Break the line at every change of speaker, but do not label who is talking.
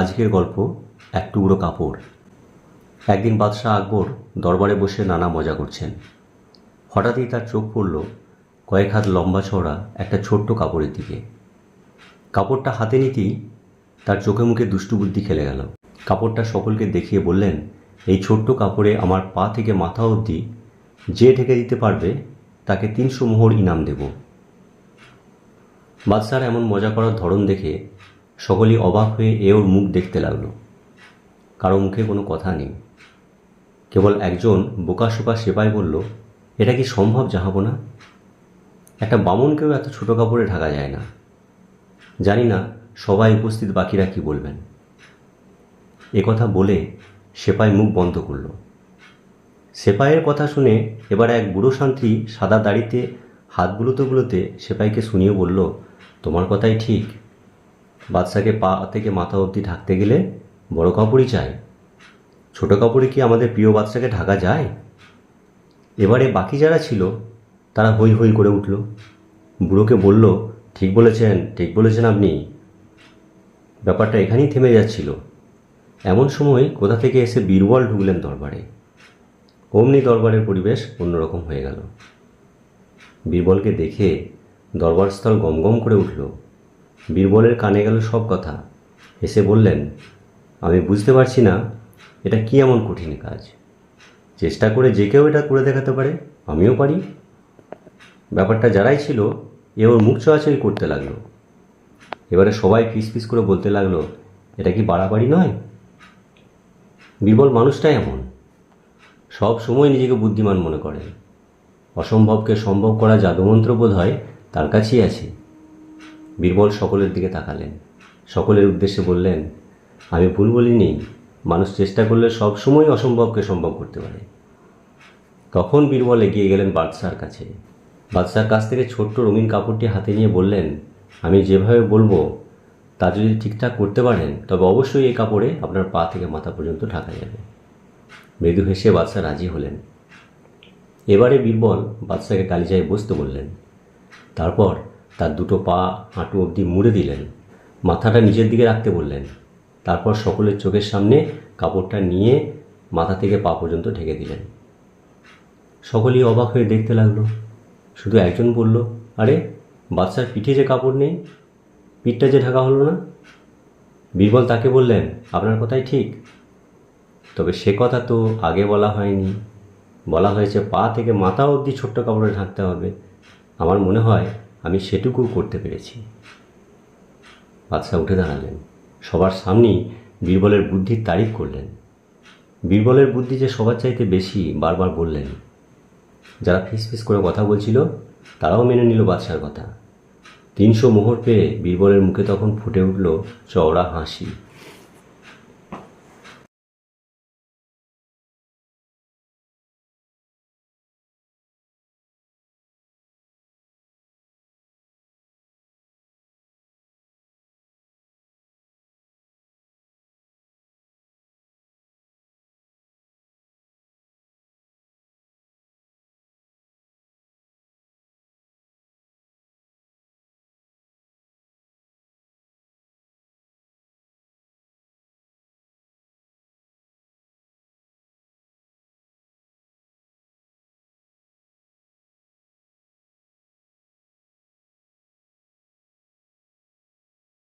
আজকের গল্প, এক টুকরো কাপড়। একদিন বাদশাহ আকবর দরবারে বসে নানা মজা করছেন। হঠাৎই তার চোখ পড়ল কয়েক হাত লম্বা চওড়া একটা ছোট্ট কাপড়ের দিকে। কাপড়টা হাতে নিতেই তার চোখে মুখে দুষ্টু বুদ্ধি খেলে গেল। কাপড়টা সকলকে দেখিয়ে বললেন, এই ছোট্ট কাপড়ে আমার পা থেকে মাথা অবধি যে ঢেকে দিতে পারবে, তাকে তিনশো মোহর ইনাম দেব। বাদশার এমন মজা করার ধরন দেখে সকলেই অবাক হয়ে এ ওর মুখ দেখতে লাগল। কারও মুখে কোনো কথা নেই। কেবল একজন বোকাশোকা সেপাই বলল, এটা কি সম্ভব যাহাবো না একটা বামনকেও এত ছোট কাপড়ে ঢাকা যায় না। জানি না সবাই উপস্থিত বাকিরা কি বলবেন। কথা বলে সেপাই মুখ বন্ধ করল। সেপাইয়ের কথা শুনে এবার এক বুড়ো শান্তি সাদা দাড়িতে, হাত বুলোতে বুলোতে সেপাইকে শুনিয়ে বলল, তোমার কথাই ঠিক বাদশাকে পা থেকে মাথা অবধি ঢাকতে গেলে বড় কাপড়ই চাই। ছোট কাপড়ে কি আমাদের প্রিয় বাদশাকে ঢাকা যায়? এবারে বাকি যারা ছিল, তারা হই হই করে উঠল। বুড়োকে বলল, ঠিক বলেছেন ঠিক বলেছেন আপনি। ব্যাপারটা এখানেই থেমে যাচ্ছিল। এমন সময় কোথা থেকে এসে বীরবল ঢুকলেন দরবারে। অমনি দরবারের পরিবেশ অন্যরকম হয়ে গেল। বীরবলকে দেখে দরবারস্থল গমগম করে উঠল। বীরবলের কানে গেল সব কথা। এসে বললেন, আমি বুঝতে পারছি না, এটা কি এমন কঠিন কাজ? চেষ্টা করে যে কেউ এটা করে দেখাতে পারে, আমিও পারি। ব্যাপারটা যারাই ছিল, এ ওর মুখ চোয়াচই করতে লাগল। এবারে সবাই ফিস ফিস করে বলতে লাগল, এটা কি বাড়াবাড়ি নয়? বীরবল মানুষটাই এমন। সব সময় নিজেকে বুদ্ধিমান মনে করেন অসম্ভবকে সম্ভব করা জাদুমন্ত্র বোধ হয় তার কাছেই আছে। বীরবল সকলের দিকে তাকালেন। সকলের উদ্দেশ্যে বললেন, আমি ভুল বলিনি। মানুষ চেষ্টা করলে সব সময় অসম্ভবকে সম্ভব করতে পারে। তখন বীরবল এগিয়ে গেলেন বাদশার কাছে। বাদশার কাছ থেকে ছোট্ট রঙিন কাপড়টি হাতে নিয়ে বললেন, আমি যেভাবে বলব, তা যদি ঠিকঠাক করতে পারেন, তবে অবশ্যই এই কাপড়ে আপনার পা থেকে মাথা পর্যন্ত ঢাকা যাবে। মৃদু হেসে বাদশা রাজি হলেন। এবারে বীরবল বাদশাকে কালিজায় বসতে বললেন, তারপর তার দুটো পা হাঁটু অবধি মুড়ে দিলেন। মাথাটা নিজের দিকে রাখতে বললেন। তারপর সকলের চোখের সামনে কাপড়টা নিয়ে মাথা থেকে পা পর্যন্ত ঢেকে দিলেন। সকলেই অবাক হয়ে দেখতে লাগল। শুধু একজন বলল, আরে বাচ্চার পিঠে যে কাপড় নেই? পিঠটা যে ঢাকা হলো না? বীরবল তাকে বললেন, আপনার কথাই ঠিক। তবে সে কথা তো আগে বলা হয়নি। বলা হয়েছে পা থেকে মাথা অবধি ছোট্ট কাপড়ে ঢাকতে হবে। আমার মনে হয় আমি সেটুকু করতে পেরেছি। বাদশাহ উঠে দাঁড়ালেন। সবার সামনেই বীরবলের বুদ্ধির তারিফ করলেন। বীরবলের বুদ্ধি যে সবার চাইতে বেশি বারবার বললেন। যারা ফিস ফিস করে কথা বলছিল, তারাও মেনে নিল বাদশার কথা। তিনশো মোহর পেয়ে বীরবলের মুখে তখন ফুটে উঠল চওড়া হাসি।